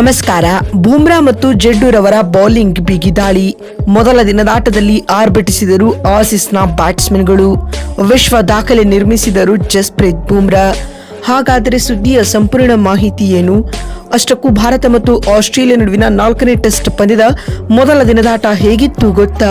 ನಮಸ್ಕಾರ. ಬೂಮ್ರಾ ಮತ್ತು ಜಡ್ಡೂರವರ ಬೌಲಿಂಗ್ ಬಿಗಿದಾಳಿ ಮೊದಲ ದಿನದಾಟದಲ್ಲಿ ಆರ್ಭಟಿಸಿದರು ಆಸಿಸ್ನ ಬ್ಯಾಟ್ಸ್ಮನ್ಗಳು. ವಿಶ್ವ ದಾಖಲೆ ನಿರ್ಮಿಸಿದರು ಜಸ್ಪ್ರೀತ್ ಬೂಮ್ರಾ. ಹಾಗಾದರೆ ಸುದ್ದಿಯ ಸಂಪೂರ್ಣ ಮಾಹಿತಿ ಏನು? ಅಷ್ಟಕ್ಕೂ ಭಾರತ ಮತ್ತು ಆಸ್ಟ್ರೇಲಿಯಾ ನಡುವಿನ ನಾಲ್ಕನೇ ಟೆಸ್ಟ್ ಪಂದ್ಯದ ಮೊದಲ ದಿನದಾಟ ಹೇಗಿತ್ತು ಗೊತ್ತಾ?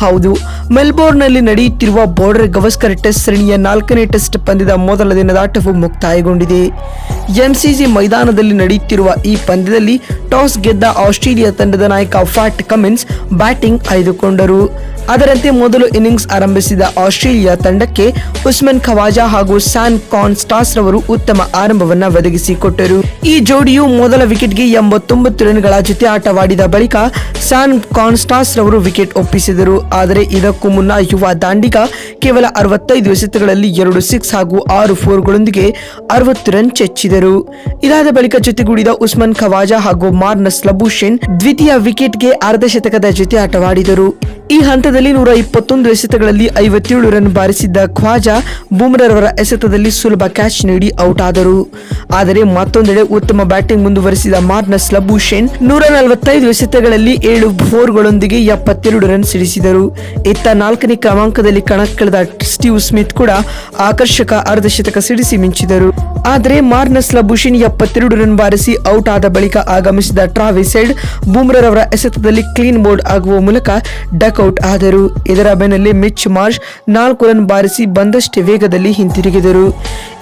ಹೌದು, ಮೆಲ್ಬೋರ್ನ್ನಲ್ಲಿ ನಡೆಯುತ್ತಿರುವ ಬಾರ್ಡರ್ ಗವಸ್ಕರ್ ಟೆಸ್ಟ್ ಸರಣಿಯ ನಾಲ್ಕನೇ ಟೆಸ್ಟ್ ಪಂದ್ಯದ ಮೊದಲ ದಿನದ ಆಟವು ಮುಕ್ತಾಯಗೊಂಡಿದೆ. ಎನ್ಸಿಸಿ ಮೈದಾನದಲ್ಲಿ ನಡೆಯುತ್ತಿರುವ ಈ ಪಂದ್ಯದಲ್ಲಿ ಟಾಸ್ ಗೆದ್ದ ಆಸ್ಟ್ರೇಲಿಯಾ ತಂಡದ ನಾಯಕ ಫ್ಯಾಟ್ ಕಮಿನ್ಸ್ ಬ್ಯಾಟಿಂಗ್ ಆಯ್ದುಕೊಂಡರು. ಅದರಂತೆ ಮೊದಲು ಇನ್ನಿಂಗ್ಸ್ ಆರಂಭಿಸಿದ ಆಸ್ಟ್ರೇಲಿಯಾ ತಂಡಕ್ಕೆ ಉಸ್ಮನ್ ಖವಾಜಾ ಹಾಗೂ ಸ್ಯಾನ್ ಕಾನ್ ಸ್ಟಾಸ್ ರವರು ಉತ್ತಮ ಆರಂಭವನ್ನು ಒದಗಿಸಿಕೊಟ್ಟರು. ಈ ಜೋಡಿಯು ಮೊದಲ ವಿಕೆಟ್ಗೆ ಎಂಬತ್ತೊಂಬತ್ತು ರನ್ಗಳ ಜೊತೆ ಆಟವಾಡಿದ ಬಳಿಕ ಸ್ಯಾನ್ ಕಾನ್ಸ್ಟಾಸ್ ರವರು ವಿಕೆಟ್ ಒಪ್ಪಿಸಿದರು. ಆದರೆ ಇದಕ್ಕೂ ಮುನ್ನ ಯುವ ದಾಂಡಿಗ ಕೇವಲ ಅರವತ್ತೈದು ಎಸೆತಗಳಲ್ಲಿ ಎರಡು ಸಿಕ್ಸ್ ಹಾಗೂ ಆರು ಫೋರ್ಗಳೊಂದಿಗೆ ಅರವತ್ತು ರನ್ ಚೆಚ್ಚಿದರು. ಇದಾದ ಬಳಿಕ ಜೊತೆಗೂಡಿದ ಉಸ್ಮಾನ್ ಖವಾಜಾ ಹಾಗೂ ಮಾರ್ನಸ್ ಲಬುಷೇನ್ ದ್ವಿತೀಯ ವಿಕೆಟ್ಗೆ ಅರ್ಧ ಶತಕದ ಜೊತೆ ಆಟವಾಡಿದರು. ಈ ಹಂತದಲ್ಲಿ ನೂರ ಇಪ್ಪತ್ತೊಂದು ಎಸೆತಗಳಲ್ಲಿ ಐವತ್ತೇಳು ರನ್ ಬಾರಿಸಿದ್ದ ಖ್ವಾಜಾ ಬೂಮ್ರರವರ ಎಸೆತದಲ್ಲಿ ಸುಲಭ ಕ್ಯಾಚ್ ನೀಡಿ ಔಟ್ ಆದರು. ಆದರೆ ಮತ್ತೊಂದೆಡೆ ಉತ್ತಮ ಬ್ಯಾಟಿಂಗ್ ಮುಂದುವರೆಸಿದ ಮಾರ್ನಸ್ ಲಬುಷೇನ್ ನೂರ ನಲವತ್ತೈದು ಎಸೆತಗಳಲ್ಲಿ ಏಳು ಫೋರ್ಗಳೊಂದಿಗೆ ಎಪ್ಪತ್ತೆರಡು ರನ್ ಸಿಡಿಸಿದರು. ಇತ್ತ ನಾಲ್ಕನೇ ಕ್ರಮಾಂಕದಲ್ಲಿ ಕಣಕ್ಕಿಳಿದ ಸ್ಟೀವ್ ಸ್ಮಿತ್ ಕೂಡ ಆಕರ್ಷಕ ಅರ್ಧಶತಕ ಸಿಡಿಸಿ ಮಿಂಚಿದರು. ಆದರೆ ಮಾರ್ನಸ್ ಲಬುಷಿನ್ ಎಪ್ಪತ್ತೆರಡು ರನ್ ಬಾರಿಸಿ ಔಟ್ ಆದ ಬಳಿಕ ಆಗಮಿಸಿದ ಟ್ರಾವಿಸ್ ಹೆಡ್ ಬೂಮ್ರರವರ ಎಸೆತದಲ್ಲಿ ಕ್ಲೀನ್ ಬೋರ್ಡ್ ಆಗುವ ಮೂಲಕ ಡಕ್ಔಟ್ ಆದರು. ಇದರ ಬೆನ್ನಲ್ಲೇ ಮಿಚ್ ಮಾರ್ಷ್ ನಾಲ್ಕು ರನ್ ಬಾರಿಸಿ ಬಂದಷ್ಟೇ ವೇಗದಲ್ಲಿ ಹಿಂತಿರುಗಿದರು.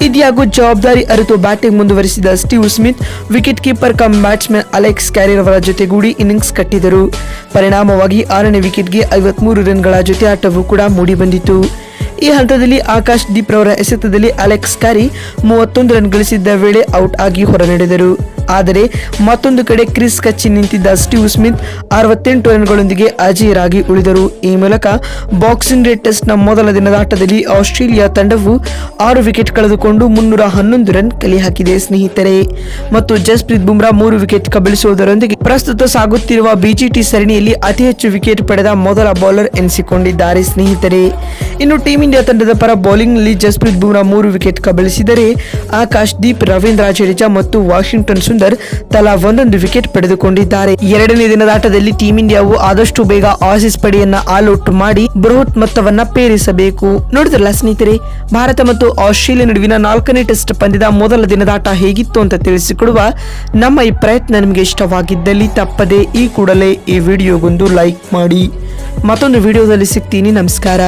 ಇದ್ಯಾಗೂ ಜವಾಬ್ದಾರಿ ಅರಿತು batting ಮುಂದುವರಿಸಿದ Steve Smith, wicket keeper cum batsman Alex Carey ಅವರ ಜೊತೆಗೂಡಿ ಇನ್ನಿಂಗ್ಸ್ ಕಟ್ಟಿದರು. ಪರಿಣಾಮವಾಗಿ ಆರನೇ ವಿಕೆಟ್ಗೆ ಐವತ್ಮೂರು ರನ್ಗಳ ಜೊತೆ ಆಟವು ಕೂಡ ಮೂಡಿಬಂದಿತು. ಈ ಹಂತದಲ್ಲಿ ಆಕಾಶ್ ದೀಪ್ ರವರ ಎಸೆತದಲ್ಲಿ ಅಲೆಕ್ಸ್ ಕಾರಿ ಮೂವತ್ತೊಂದು ರನ್ ಗಳಿಸಿದ್ದ ವೇಳೆ ಔಟ್ ಆಗಿ ಹೊರನಡೆದರು ಆದರೆ ಮತ್ತೊಂದು ಕಡೆ ಕ್ರಿಸ್ ಕಚ್ಚಿ ನಿಂತಿದ್ದ ಸ್ಟೀವ್ ಸ್ಮಿತ್ ಅರವತ್ತೆಂಟು ರನ್ಗಳೊಂದಿಗೆ ಅಜೇಯರಾಗಿ ಉಳಿದರು. ಈ ಮೂಲಕ ಬಾಕ್ಸಿಂಗ್ ಡೇ ಟೆಸ್ಟ್ನ ಮೊದಲ ದಿನದ ಆಟದಲ್ಲಿ ಆಸ್ಟ್ರೇಲಿಯಾ ತಂಡವು ಆರು ವಿಕೆಟ್ ಕಳೆದುಕೊಂಡು ಮುನ್ನೂರ ಹನ್ನೊಂದು ರನ್ ಕಲೆ ಹಾಕಿದೆ ಸ್ನೇಹಿತರೆ. ಮತ್ತು ಜಸ್ಪ್ರೀತ್ ಬುಮ್ರಾ ಮೂರು ವಿಕೆಟ್ ಕಬಳಿಸುವುದರೊಂದಿಗೆ ಪ್ರಸ್ತುತ ಸಾಗುತ್ತಿರುವ ಬಿಜಿಟಿ ಸರಣಿಯಲ್ಲಿ ಅತಿ ಹೆಚ್ಚು ವಿಕೆಟ್ ಪಡೆದ ಮೊದಲ ಬೌಲರ್ ಎನಿಸಿಕೊಂಡಿದ್ದಾರೆ ಸ್ನೇಹಿತರೆ. ಇನ್ನು ಟೀಂ ಇಂಡಿಯಾ ತಂಡದ ಪರ ಬೌಲಿಂಗ್ನಲ್ಲಿ ಜಸ್ಪ್ರೀತ್ ಬುಮ್ರಾ ಮೂರು ವಿಕೆಟ್ ಕಬಳಿಸಿದರೆ ಆಕಾಶ್ ದೀಪ್, ರವೀಂದ್ರ ಜಡೇಜಾ ಮತ್ತು ವಾಷಿಂಗ್ಟನ್ ಸುಂದರ್ ತಲಾ ಒಂದೊಂದು ವಿಕೆಟ್ ಪಡೆದುಕೊಂಡಿದ್ದಾರೆ. ಎರಡನೇ ದಿನದಾಟದಲ್ಲಿ ಟೀಂ ಇಂಡಿಯಾವು ಆದಷ್ಟು ಬೇಗ ಆಸೀಸ್ ಪಡೆಯನ್ನ ಆಲ್ಔಟ್ ಮಾಡಿ ಬೃಹತ್ ಮೊತ್ತವನ್ನ ಪೇರಿಸಬೇಕು. ನೋಡಿದ್ರಲ್ಲ ಸ್ನೇಹಿತರೆ, ಭಾರತ ಮತ್ತು ಆಸ್ಟ್ರೇಲಿಯಾ ನಡುವಿನ ನಾಲ್ಕನೇ ಟೆಸ್ಟ್ ಪಂದ್ಯದ ಮೊದಲ ದಿನದಾಟ ಹೇಗಿತ್ತು ಅಂತ ತಿಳಿಸಿಕೊಡುವ ನಮ್ಮ ಈ ಪ್ರಯತ್ನ ನಿಮಗೆ ಇಷ್ಟವಾಗಿದ್ದಲ್ಲಿ ತಪ್ಪದೆ ಈ ಕೂಡಲೇ ಈ ವಿಡಿಯೋಗೊಂದು ಲೈಕ್ ಮಾಡಿ. ಮತ್ತೊಂದು ವಿಡಿಯೋದಲ್ಲಿ ಸಿಗ್ತೀನಿ. ನಮಸ್ಕಾರ.